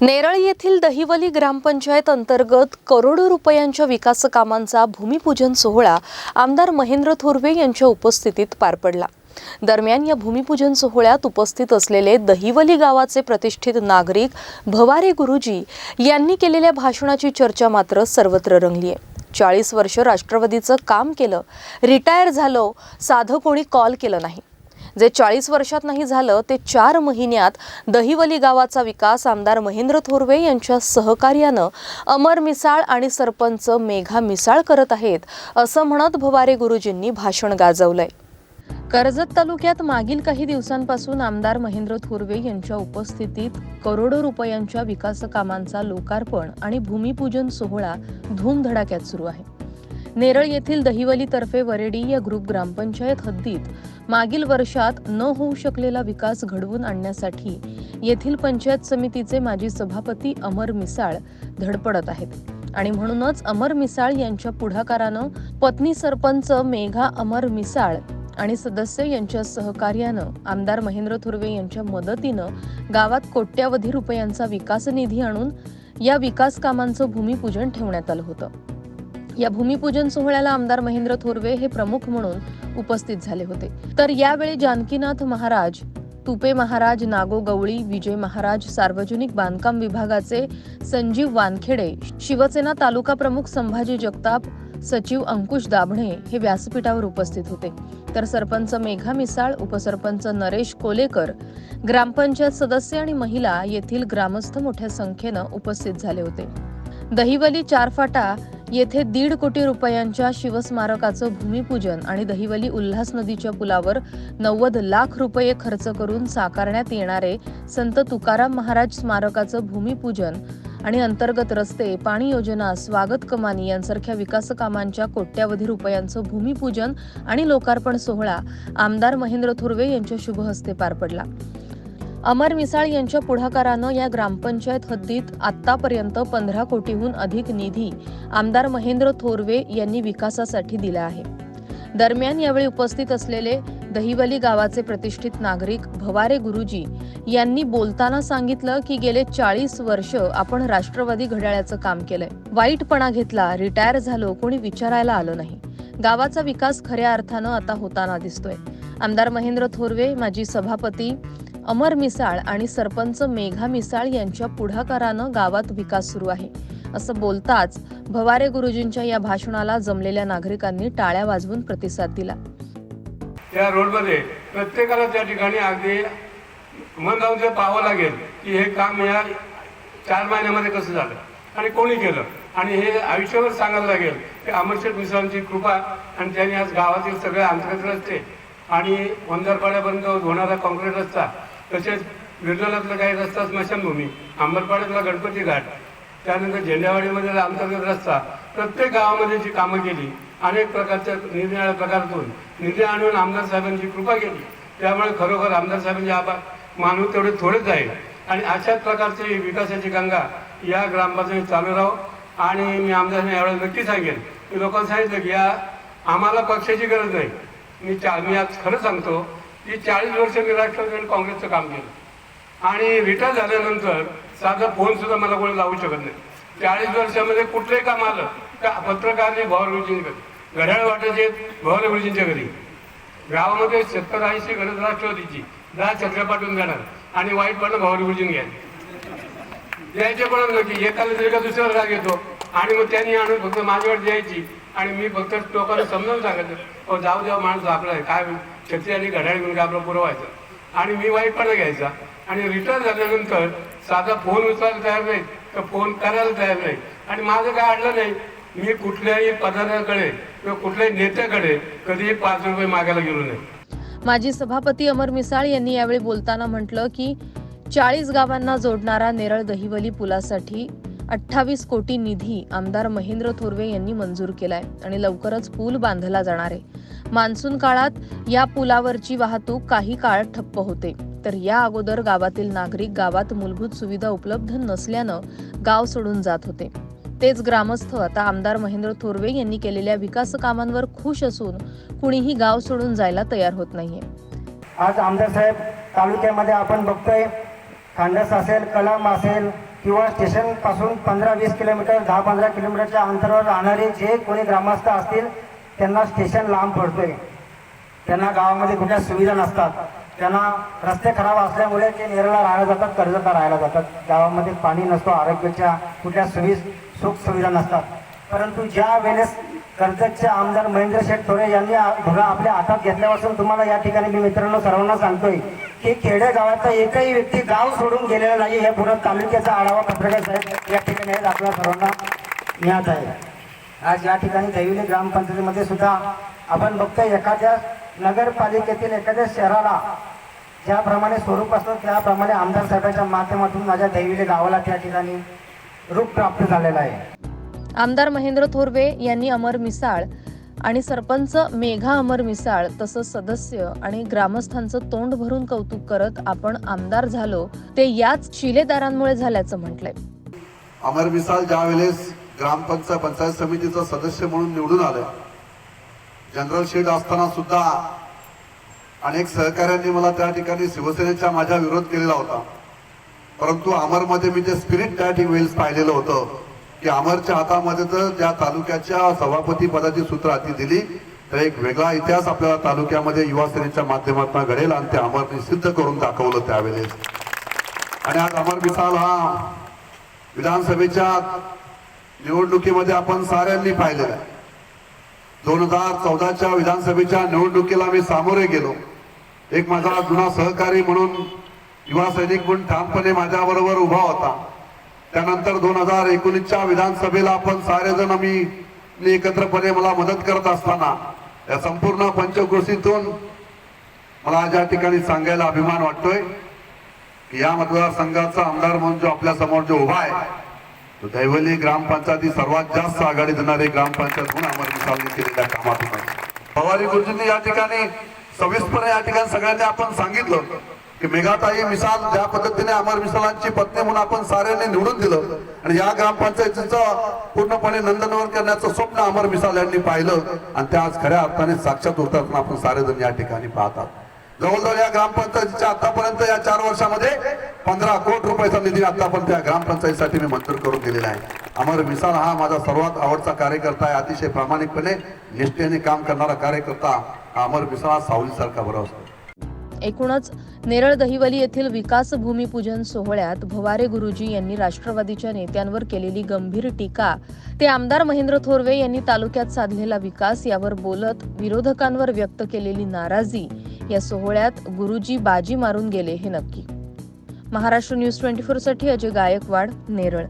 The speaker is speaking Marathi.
नेरळ येथील दहिवली ग्रामपंचायत अंतर्गत करोडो रुपयांच्या विकास कामांचा भूमिपूजन सोहळा आमदार महेंद्र थोरवे यांच्या उपस्थितीत पार पडला. दरम्यान या भूमिपूजन सोहळ्यात उपस्थित असलेले दहिवली गावाचे प्रतिष्ठित नागरिक भवारे गुरुजी यांनी केलेल्या भाषणाची चर्चा मात्र सर्वत्र रंगली आहे चाळीस वर्ष राष्ट्रवादीचं काम केलं रिटायर झालो साधं कोणी कॉल केलं नाही. जे चाळीस वर्षात नाही झालं ते चार महिन्यात दहिवली गावाचा विकास आमदार महेंद्र थोरवे यांच्या सहकार्यानं अमर मिसाळ आणि सरपंच मेघा मिसाळ करत आहेत असं म्हणत भवारे गुरुजींनी भाषण गाजवलंय. कर्जत तालुक्यात मागील काही दिवसांपासून आमदार महेंद्र थोरवे यांच्या उपस्थितीत करोडो रुपयांच्या विकास कामांचा लोकार्पण आणि भूमिपूजन सोहळा धूमधडाक्यात सुरू आहे. नेरळ येथील दहिवलीतर्फे वरेडी या ग्रुप ग्रामपंचायत हद्दीत मागील वर्षात न होऊ शकलेला विकास घडवून आणण्यासाठी येथील पंचायत समितीचे माजी सभापती अमर मिसाळ धडपडत आहेत. आणि म्हणूनच अमर मिसाळ यांच्या पुढाकारानं पत्नी सरपंच मेघा अमर मिसाळ आणि सदस्य यांच्या सहकार्यानं आमदार महेंद्र थुर्वे यांच्या मदतीनं गावात कोट्यावधी रुपयांचा विकास निधी आणून या विकास कामांचं भूमिपूजन ठेवण्यात आलं होतं. या भूमिपूजन सोहळ्याला आमदार महेंद्र थोरवे हे प्रमुख म्हणून उपस्थित झाले होते. तर यावेळी जानकीनाथ महाराज तुपे महाराज नागो गवळी विजय महाराज सार्वजनिक बांधकाम विभागाचे संजीव वानखेडे शिवसेना तालुका प्रमुख संभाजी जगताप सचिव अंकुश दाभणे हे व्यासपीठावर उपस्थित होते. तर सरपंच मेघा मिसाळ उपसरपंच नरेश कोलेकर ग्रामपंचायत सदस्य आणि महिला येथील ग्रामस्थ मोठ्या संख्येनं उपस्थित झाले होते. दहिवली चारफाटा येथे दीड कोटी रुपयांच्या शिवस्मारकाचं भूमिपूजन आणि दहिवली उल्हास नदीच्या पुलावर नव्वद लाख रुपये खर्च करून साकारण्यात येणारे संत तुकाराम महाराज स्मारकाचं भूमिपूजन आणि अंतर्गत रस्ते पाणी योजना स्वागत कमानी यांसारख्या विकास कामांच्या कोट्यावधी रुपयांचं भूमिपूजन आणि लोकार्पण सोहळा आमदार महेंद्र थुर्वे यांच्या शुभहस्ते पार पडला. अमर मिसाळ यांच्या पुढाकारानं या ग्रामपंचायत हद्दीत आतापर्यंत पंधरा कोटीहून अधिक निधी आमदार महेंद्र थोरवे यांनी विकासासाठी दिला आहे. दरम्यान यावेळी उपस्थित असलेले दहिवली गावाचे प्रतिष्ठित नागरिक भवारे गुरुजी यांनी बोलताना सांगितलं की गेले चाळीस वर्ष आपण राष्ट्रवादी घड्याळाचं काम केलंय. वाईटपणा घेतला रिटायर झालो कोणी विचारायला आलं नाही. गावाचा विकास खऱ्या अर्थानं आता होताना दिसतोय. आमदार महेंद्र थोरवे माजी सभापती अमर मिसाळ आणि सरपंच मेघा मिसाळ यांच्या पुढाकारानं गावात विकास सुरू आहे. असं बोलताच भवारे गुरुजींच्या या भाषणाला जमलेल्या नागरिकांनी टाळ्या वाजवून प्रतिसाद दिला. त्या रोडमध्ये प्रत्येकाला त्या ठिकाणी अगदी मन लावून ते पाहावं लागेल की हे काम या चार महिन्यामध्ये कसं झालं आणि कोणी केलं? आणि हे आयुष्यावर सांगायला लागेल की अमरशेठ मिसळांची कृपा आणि त्यांनी आज गावातील सगळे अंतर्गत रस्ते आणि वंदरपाड्यापर्यंत होणारा कॉन्क्रीट रस्ता तसेच विरजनातला काही रस्ता स्मशानभूमी अंबरपाड्यातला गणपती घाट त्यानंतर झेंड्यावाडीमध्ये अंतर्गत रस्ता प्रत्येक गावामध्ये जी कामं केली. अनेक प्रकारच्या निरनिराळ्या प्रकारातून निधी आणून आमदार साहेबांची कृपा केली. त्यामुळे खरोखर आमदार साहेबांचे आभार मानू तेवढे थोडेच आहे. आणि अशाच प्रकारची विकासाची गंगा या ग्रामपंचायत चालू राहो. आणि मी आमदारांना यावेळेस नक्की सांगेन की लोकांना सांगितलं की या आम्हाला पक्षाची गरज नाही. मी चा मी आज खरं सांगतो की चाळीस वर्ष मी राष्ट्रवादी आणि काँग्रेसचं काम केलं आणि रिटायर झाल्यानंतर साधा फोन सुद्धा मला कोणी लावू शकत नाही. चाळीस वर्षामध्ये कुठलंही काम आलं का पत्रकारने भवर गुरुजींच्या घरी घड्याळ वाटायचे भवर गुरुजींच्या घरी. गावामध्ये सत्तर ऐंशी गरज राष्ट्रवादीची दहा छत्र्या पाठवून देणार आणि वाईट पण भवर गुरुजीन घ्यायचे द्यायचे पण नक्की एकाला तरी का दुसऱ्याला राग येतो. आणि मग त्यांनी आणून फक्त माझ्यावर द्यायची आणि मी फक्त लोकांना समजावून सांगायचं जाऊ द्या हो, माणूस आपला आहे काय छत्री आणि घड्याळ घेऊन काय आपलं पुरवायचं आणि मी वाईटपणा घ्यायचा. आणि रिटर्न झाल्यानंतर साधा फोन उचलायला तयार नाही तर फोन करायला तयार नाही. आणि माझं काय अडलं नाही मी कुठल्याही पदार्थाकडे किंवा कुठल्याही नेत्याकडे कधीही पाच रुपये मागायला गेलो नाही. माजी सभापती अमर मिसाळ यांनी यावेळी बोलताना म्हटलं की चाळीस गावांना जोडणारा नेरळ दहिवली पुलासाठी अठ्ठावीस कोटी निधी आमदार महेंद्र थोरवे यांनी मंजूर केलाय आणि लवकरच पूल बांधला जाणार आहे. मान्सून काळात या पुलावरची वाहतूक काही काळ ठप्प होते. तर या अगोदर गावातील नागरिक गावात मूलभूत सुविधा उपलब्ध नसल्यानं गाव सोडून जात होते. तेच ग्रामस्थ आता आमदार महेंद्र थोरवे यांनी केलेल्या विकास कामांवर खुश असून कुणीही गाव सोडून जायला तयार होत नाहीये. आज आमदार साहेब तालुक्यामध्ये आपण बघतोय खांडस असेल कलाम असेल किंवा स्टेशनपासून पंधरा वीस किलोमीटर दहा पंधरा किलोमीटरच्या अंतरावर राहणारे जे कोणी ग्रामस्थ असतील त्यांना स्टेशन लांब पडतोय. त्यांना गावामध्ये कुठल्या सुविधा नसतात. त्यांना रस्ते खराब असल्यामुळे ते नेरळला राहायला जातात कर्जतला राहायला जातात. गावामध्ये पाणी नसतो आरोग्याच्या कुठल्या सुवि सुख सुविधा नसतात. परंतु ज्या वेळेस कर्जतचे आमदार महेंद्र शेठ थोरे यांनी आ- धुरा आपल्या हातात घेतल्यापासून तुम्हाला या ठिकाणी मी मित्रांनो सर्वांना सांगतोय की खेडे गावाचा एकही व्यक्ती गाव सोडून गेलेला नाही. हे पुरत तालुक्याचा आढावा पत्रकार साहेब या ठिकाणी आपल्या सर्वांना. ज्ञात आहे. आज या ठिकाणी दैवली ग्रामपंचायतीमध्ये सुद्धा आपण बघतोय एखाद्या नगरपालिकेतील एखाद्या शहराला ज्याप्रमाणे स्वरूप असतं त्याप्रमाणे आमदार साहेबांच्या माध्यमातून माझ्या दैवली गावाला त्या ठिकाणी रूप प्राप्त झालेलं आहे. आमदार महेंद्र थोरवे यांनी अमर मिसाळ आणि सरपंच मेघा अमर मिसाळ तसंच सदस्य आणि ग्रामस्थांचं तोंड भरून कौतुक करत आपण आमदार झालो ते याच शिलेदारांमुळे झाल्याचं म्हटलंय. अमर मिसाल ज्या वेळेस ग्रामपंचायत पंचायत समितीचा सदस्य म्हणून निवडून आले. जनरल शेड असताना सुद्धा अनेक सहकाऱ्यांनी मला त्या ठिकाणी शिवसेनेच्या माझ्या विरोध केलेला होता. परंतु अमरमध्ये मी ते स्पिरिट त्या ठिकाणी पाहिलेलं होतं की अमरच्या हातामध्ये तर त्या तालुक्याच्या सभापती पदाची सूत्र हाती दिली तर एक वेगळा इतिहास आपल्याला तालुक्यामध्ये युवा सेनेच्या माध्यमातून घडेल आणि ते अमरने सिद्ध करून दाखवलं त्यावेळेस. आणि आज अमर मिसाल हा विधानसभेच्या निवडणुकीमध्ये आपण साऱ्यांनी पाहिलेलं आहे. दोन हजार चौदाच्या विधानसभेच्या निवडणुकीला मी सामोरे गेलो. एक माझा जुना सहकारी म्हणून युवा सैनिक म्हणून ठामपणे माझ्याबरोबर उभा होता. त्यानंतर दोन हजार एकोणीसच्या विधानसभेला आपण सारेजण आम्ही मी एकत्रपणे मला मदत करत असताना या संपूर्ण पंचकृषीतून मला आज या ठिकाणी सांगायला अभिमान वाटतोय. की या मतदारसंघाचा आमदार म्हणून जो आपल्यासमोर जो उभा आहे दैवली ग्रामपंचायती सर्वात जास्त आघाडी देणारे ग्रामपंचायत म्हणून अमर मिसालने केलेल्या कामातून आहे. पवारी गुरुजींनी या ठिकाणी सविस्तर या ठिकाणी सगळ्यांनी आपण सांगितलं की मेघाताई मिसाल ज्या पद्धतीने अमर मिसालांची पत्नी म्हणून आपण साऱ्यांनी निवडून दिलं आणि या ग्रामपंचायतीचं पूर्णपणे नंदनवन करण्याचं स्वप्न अमर मिसाल यांनी पाहिलं आणि त्या आज खऱ्या अर्थाने साक्षात होताना आपण सारेजण या ठिकाणी पाहतात जवळजवळ या ग्रामपंचायतीच्या आतापर्यंत या चार वर्षामध्ये पंधरा कोटी रुपयाचा निधी आतापर्यंत या ग्रामपंचायतीसाठी मी मंजूर करून दिलेला आहे. अमर मिसाल हा माझा सर्वात आवडता कार्यकर्ता आहे. अतिशय प्रामाणिकपणे निष्ठेने काम करणारा कार्यकर्ता हा अमर मिसाल हा सावलीसारखा बरा असतो. एकूणच नेरळ दहिवली येथील विकास भूमिपूजन सोहळ्यात भवारे गुरुजी यांनी राष्ट्रवादीच्या नेत्यांवर केलेली गंभीर टीका. ते आमदार महेंद्र थोरवे यांनी तालुक्यात साधलेला विकास यावर बोलत विरोधकांवर व्यक्त केलेली नाराजी. या सोहळ्यात गुरुजी बाजी मारून गेले हे नक्की. महाराष्ट्र न्यूज ट्वेंटी साठी अजय गायकवाड नेरळ.